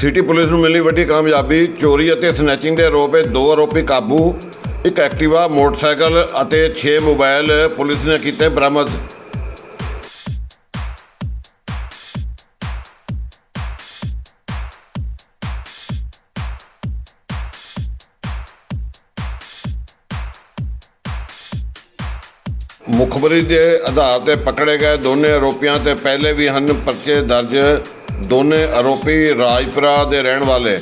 City police ਨੂੰ ਮਿਲੀ ਵੱਡੀ ਕਾਮਯਾਬੀ, ਚੋਰੀ ਅਤੇ ਸਨੈਚਿੰਗ ਦੇ ਆਰੋਪ ਵਿੱਚ ਦੋ ਆਰੋਪੀ ਕਾਬੂ, ਇੱਕ ਐਕਟਿਵਾ, ਮੋਟਰਸਾਈਕਲ ਅਤੇ 6 ਮੋਬਾਈਲ ਪੁਲਿਸ ਨੇ ਕੀਤੇ ਬਰਾਮਦ। ਮੁਖਬਰੀ ਦੇ ਆਧਾਰ ਤੇ ਪਕੜੇ ਗਏ ਦੋਨੇ ਆਰੋਪੀਆਂ ਤੇ ਪਹਿਲੇ ਵੀ ਹਨ ਪਰਚੇ ਦਰਜ। ਦੋਨੇ ਆਰੋਪੀ ਰਾਜਪੁਰਾ ਦੇ ਰਹਿਣ ਵਾਲੇ।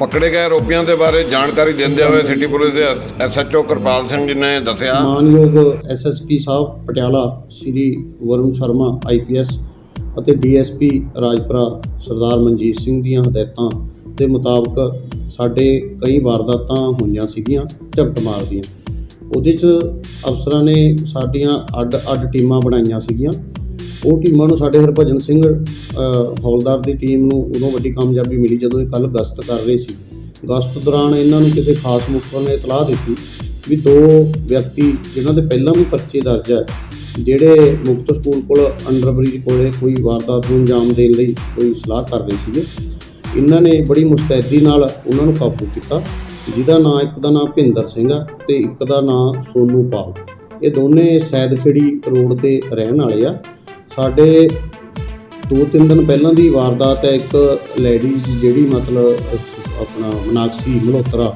ਪਕੜੇ ਗਏ ਆਰੋਪੀਆਂ ਦੇ ਬਾਰੇ ਜਾਣਕਾਰੀ ਦਿੰਦੇ ਹੋਏ ਸਿਟੀ ਪੁਲਿਸ ਦੇ ਐਸਐਚਓ ਕਿਰਪਾਲ ਸਿੰਘ ਜੀ ਨੇ ਦੱਸਿਆ। ਮਾਨਯੋਗ ਐਸਐਸਪੀ ਸਾਹਿਬ ਪਟਿਆਲਾ, ਸ਼੍ਰੀ ਵਰੁਣ ਸ਼ਰਮਾ ਆਈਪੀਐਸ ਅਤੇ ਡੀਐਸਪੀ ਰਾਜਪੁਰਾ ਸਰਦਾਰ ਮਨਜੀਤ ਸਿੰਘ ਦੀਆਂ ਹਦਾਇਤਾਂ ਦੇ ਮੁਤਾਬਕ ਸਾਡੇ ਕਈ ਵਾਰਦਾਤਾਂ ਹੋਈਆਂ ਸੀਗੀਆਂ ਝਪਟ ਮਾਰ ਦੀਆਂ। ਉਹਦੇ 'ਚ ਅਫਸਰਾਂ ਨੇ ਸਾਡੀਆਂ ਅੱਡ ਅੱਡ ਟੀਮਾਂ ਬਣਾਈਆਂ ਸੀਗੀਆਂ। ਉਹ ਟੀਮਾਂ ਨੂੰ ਸਾਡੇ ਹਰਭਜਨ ਸਿੰਘ ਹੌਲਦਾਰ ਦੀ ਟੀਮ ਨੂੰ ਉਦੋਂ ਵੱਡੀ ਕਾਮਯਾਬੀ ਮਿਲੀ ਜਦੋਂ ਇਹ ਕੱਲ ਗਸ਼ਤ ਕਰ ਰਹੇ ਸੀ। ਗਸ਼ਤ ਦੌਰਾਨ ਇਹਨਾਂ ਨੂੰ ਕਿਸੇ ਖਾਸ ਮੁਖਬਰ ਨੇ ਇਤਲਾਹ ਦਿੱਤੀ ਵੀ ਦੋ ਵਿਅਕਤੀ ਜਿਨ੍ਹਾਂ ਦੇ ਪਹਿਲਾਂ ਵੀ ਪਰਚੇ ਦਰਜ ਹੈ, ਜਿਹੜੇ ਮੁਕਤ ਸਕੂਲ ਕੋਲ ਅੰਡਰਬ੍ਰਿਜ ਕੋਲੇ ਕੋਈ ਵਾਰਦਾਤ ਨੂੰ ਅੰਜਾਮ ਦੇਣ ਲਈ ਕੋਈ ਸਲਾਹ ਕਰ ਰਹੇ ਸੀਗੇ, ਇਹਨਾਂ ਨੇ ਬੜੀ ਮੁਸਤੈਦੀ ਨਾਲ ਉਹਨਾਂ ਨੂੰ ਕਾਬੂ ਕੀਤਾ। ਜਿਹਦਾ ਨਾਂ, ਇੱਕ ਦਾ ਨਾਂ ਭਿੰਦਰ ਸਿੰਘ ਆ ਤੇ ਇੱਕ ਦਾ ਨਾਂ ਸੋਨੂ ਪਾਲ। ਇਹ ਦੋਨੇ ਸੈਦਖੇੜੀ ਰੋਡ ਤੇ ਰਹਿਣ ਵਾਲੇ ਆ। ਸਾਡੇ ਦੋ ਤਿੰਨ ਦਿਨ ਪਹਿਲਾਂ ਦੀ ਵਾਰਦਾਤ ਹੈ, ਇੱਕ ਲੇਡੀਜ਼ ਜਿਹੜੀ ਮਤਲਬ ਆਪਣਾ ਮਨਾਕਸੀ ਮਲਹੋਤਰਾ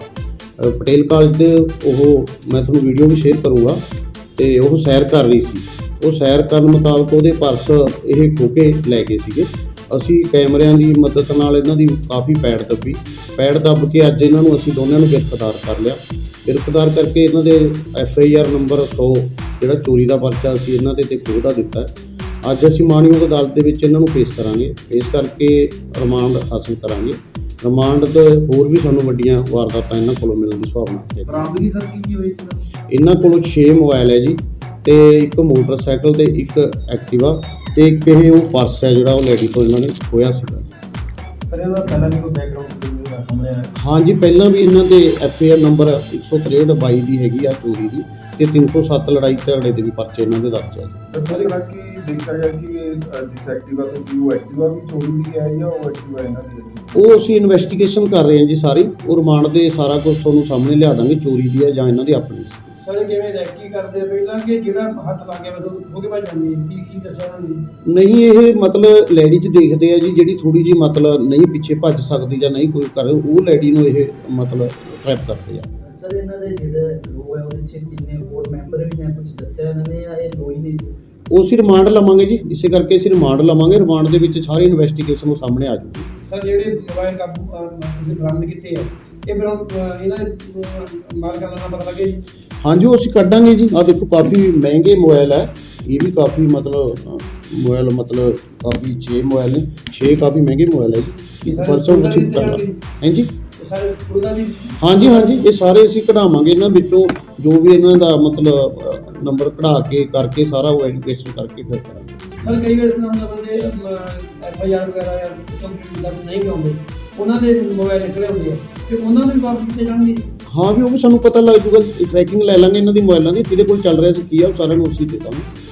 ਪਟੇਲ ਕਾਲਜ ਦੇ ਉਹ ਮੈਂ ਤੁਹਾਨੂੰ ਵੀਡੀਓ ਵੀ ਸ਼ੇਅਰ ਕਰੂੰਗਾ ਤੇ ਉਹ ਸੈਰ ਕਰ ਰਹੀ ਸੀ। ਉਹ ਸੈਰ ਕਰਨ ਮੁਤਾਬਕ ਉਹਦੇ ਪਰਸ ਇਹ ਖੋ ਲੈ ਗਏ ਸੀਗੇ। ਅਸੀਂ ਕੈਮਰਿਆਂ ਦੀ ਮਦਦ ਨਾਲ ਇਹਨਾਂ ਦੀ ਕਾਫੀ ਪੈੜ ਦੱਬੀ। ਪੈੜ ਦੱਬ ਕੇ ਅੱਜ ਇਹਨਾਂ ਨੂੰ ਅਸੀਂ ਦੋਨਿਆਂ ਨੂੰ ਗ੍ਰਿਫਤਾਰ ਕਰ ਲਿਆ। ਗ੍ਰਿਫਤਾਰ ਕਰਕੇ ਇਹਨਾਂ ਦੇ ਐਫ ਆਈ ਆਰ ਨੰਬਰ 100 ਜਿਹੜਾ ਚੋਰੀ ਦਾ ਪਰਚਾ ਅਸੀਂ ਇਹਨਾਂ ਦੇ ਤੇ ਖੋਹ ਦਾ ਦਿੱਤਾ। ਅੱਜ ਅਸੀਂ ਮਾਣਯੋਗ ਅਦਾਲਤ ਦੇ ਵਿੱਚ ਇਹਨਾਂ ਨੂੰ ਪੇਸ਼ ਕਰਾਂਗੇ। ਪੇਸ਼ ਕਰਕੇ ਰਿਮਾਂਡ ਹਾਸਲ ਕਰਾਂਗੇ। ਰਿਮਾਂਡ ਤੇ ਹੋਰ ਵੀ ਸਾਨੂੰ ਵੱਡੀਆਂ ਵਾਰਦਾਤਾਂ ਇਹਨਾਂ ਕੋਲੋਂ ਮਿਲਣ ਦੀ ਸੰਭਾਵਨਾ ਹੈ। ਬਰਾਮਦਗੀ ਸਰ ਕੀ ਕੀ ਹੋਈ ਇਹਨਾਂ ਕੋਲੋਂ 6 ਮੋਬਾਈਲ ਹੈ ਜੀ ਤੇ ਇੱਕ ਮੋਟਰਸਾਈਕਲ ਤੇ ਇੱਕ ਐਕਟਿਵਾ ਤੇ ਇੱਕ ਇਹ ਉਹ ਪਰਸ ਹੈ ਜਿਹੜਾ ਉਹ ਲੇਡੀ ਤੋਂ ਇਹਨਾਂ ਨੇ ਖੋਇਆ ਸੀਗਾ। ਸਰ ਇਹਦਾ ਪਹਿਲਾਂ ਵੀ ਕੋਈ ਬੈਕਗ੍ਰਾਉਂਡ ਮਿਲਦਾ ਸਾਹਮਣੇ ਆਇਆ ਹਾਂਜੀ ਪਹਿਲਾਂ ਵੀ ਇਹਨਾਂ ਦੇ ਐਫ ਆਈ ਆਰ ਨੰਬਰ 163 22 ਦੀ ਹੈਗੀ ਆ ਚੋਰੀ ਦੀ ਤੇ 307 ਲੜਾਈ ਝਗੜੇ ਦੇ ਵੀ ਪਰਚੇ ਇਹਨਾਂ ਦੇ ਦਰਜ ਹੈ ਜੀ। ਸਰ ਜਿਹੜਾ ਕਿ ਦੇਖਿਆ ਗਿਆ ਕਿ ਇਹ, ਜਿਸ ਐਕਟਿਵਾ ਤੇ ਸੀ ਉਹ ਐਕਟਿਵਾ ਵੀ ਚੋਰੀ ਦੀ ਹੈ ਜਾਂ ਉਹ ਐਕਟਿਵਾ ਇਹਨਾਂ ਦੀ ਹੈ ਉਹ ਅਸੀਂ ਇਨਵੈਸਟੀਗੇਸ਼ਨ ਕਰ ਰਹੇ ਹਾਂ ਜੀ ਸਾਰੀ ਉਹ ਰਿਮਾਂਡ ਦੇ ਸਾਰਾ ਕੁਝ ਤੁਹਾਨੂੰ ਸਾਹਮਣੇ ਲਿਆ ਦਾਂਗੇ ਚੋਰੀ ਦੀ ਹੈ ਜਾਂ ਇਹਨਾਂ ਦੀ ਆਪਣੀ ਸੀ ਸਰ ਕਿਵੇਂ ਰੈਕੀ ਕਰਦੇ ਆ? ਪਹਿਲਾਂ ਕਿ ਜਿਹੜਾ ਹੱਥ ਲਾ ਕੇ ਮਤਲਬ ਹੋ ਕੇ ਭੱਜ ਜਾਂਦੀ ਹੈ ਕੀ ਕੀ ਦੱਸਿਆ ਉਹਨਾਂ ਨੇ? ਨਹੀਂ ਇਹ ਮਤਲਬ ਲੈਡੀ ਚ ਦੇਖਦੇ ਆ ਜੀ ਜਿਹੜੀ ਥੋੜੀ ਜੀ ਮਤਲਬ ਨਹੀਂ ਪਿੱਛੇ ਭੱਜ ਸਕਦੀ ਜਾਂ ਨਹੀਂ ਕੋਈ ਕਰ ਉਹ ਲੈਡੀ ਨੂੰ ਇਹ ਮਤਲਬ ਟ੍ਰੈਪ ਕਰਦੇ ਆ। ਸਰ ਇਹਨਾਂ ਦੇ ਜਿਹੜੇ ਲੋਕ ਹੈ ਉਹਦੇ ਚ ਕਿੰਨੇ ਹੋਰ ਮੈਂਬਰ ਵੀ ਨੇ? ਕੁਝ ਦੱਸਿਆ ਇਹਨਾਂ ਨੇ ਜਾਂ ਇਹ ਦੋ ਹੀ ਨੇ? ਉਹ ਅਸੀਂ ਰਿਮਾਂਡ ਲਵਾਂਗੇ ਜੀ ਇਸੇ ਕਰਕੇ ਅਸੀਂ ਰਿਮਾਂਡ ਲਵਾਂਗੇ ਰਿਮਾਂਡ ਦੇ ਵਿੱਚ ਸਾਰੀ ਇਨਵੈਸਟੀਗੇਸ਼ਨ ਉਹ ਸਾਹਮਣੇ ਆ ਜੂਗੀ ਸਰ ਜਿਹੜੇ ਮੋਬਾਈਲ ਕਾਬੂ ਅਹ, ਤੁਸੀਂ ਬਰਾਮਦ ਕੀਤੇ ਆ ਇਹ ਹੁਣ, ਅਹ, ਇਹਨਾਂ ਦੇ ਅਹ, ਮਾਲਕਾਂ ਦਾ ਨਾਮ ਪਤਾ ਲੱਗੇ? ਜੀ? ਹਾਂਜੀ ਉਹ ਅਸੀਂ ਕੱਢਾਂਗੇ ਜੀ। ਆ ਦੇਖੋ ਕਾਫੀ ਮਹਿੰਗੇ ਮੋਬਾਈਲ ਹੈ। ਇਹ ਵੀ ਕਾਫੀ ਮਤਲਬ ਮੋਬਾਈਲ ਮਤਲਬ ਕਾਫੀ 6 ਮੋਬਾਈਲ ਨੇ। 6 ਕਾਫੀ ਮਹਿੰਗੇ ਮੋਬਾਈਲ ਹੈ ਜੀ। ਪਰਸੋਂ ਵਿੱਚ ਕੱਢਾਂਗੇ ਹਾਂਜੀ ਹਾਂਜੀ ਹਾਂਜੀ। ਇਹ ਸਾਰੇ ਅਸੀਂ ਕਢਾਵਾਂਗੇ ਇਹਨਾਂ ਵਿੱਚੋਂ। ਜੋ ਵੀ ਇਹਨਾਂ ਦਾ ਮਤਲਬ ਨੰਬਰ ਕਢਾ ਕੇ ਕਰਕੇ ਸਾਰਾ ਉਹ ਐਜੂਕੇਸ਼ਨ ਕਰਕੇ ਫਿਰ ਕਰਾਂਗੇ। ਸਰ ਕਈ ਵਾਰ ਇਸ ਨਾਮ ਦਾ ਐਫ ਆਈ ਆਰ ਵਗੈਰਾ ਜਾਂ ਕੰਪਿਊਟਰ ਦਾ ਨਹੀਂ ਕਰਾਉਂਦੇ। ਉਹਨਾਂ ਦੇ ਮੋਬਾਈਲ ਨਿਕਲੇ ਹੁੰਦੇ ਆ। ਤੇ ਉਹਨਾਂ ਨੂੰ ਵਾਪਸ ਕੀਤੇ ਜਾਣਗੇ। ਹਾਂ ਵੀ ਉਹ ਵੀ ਸਾਨੂੰ ਪਤਾ ਲੱਗ ਜੂਗਾ ਟਰੈਕਿੰਗ ਲੈ ਲਾਂਗੇ ਇਹਨਾਂ ਦੀ ਮੋਬਾਈਲਾਂ ਦੀ ਜਿਹਦੇ ਕੋਲ ਚੱਲ ਰਿਹਾ ਸੀ, ਕੀ ਆ, ਉਹ ਸਾਰਿਆਂ ਨੂੰ ਅਸੀਂ ਦੇ ਦਾਂਗੇ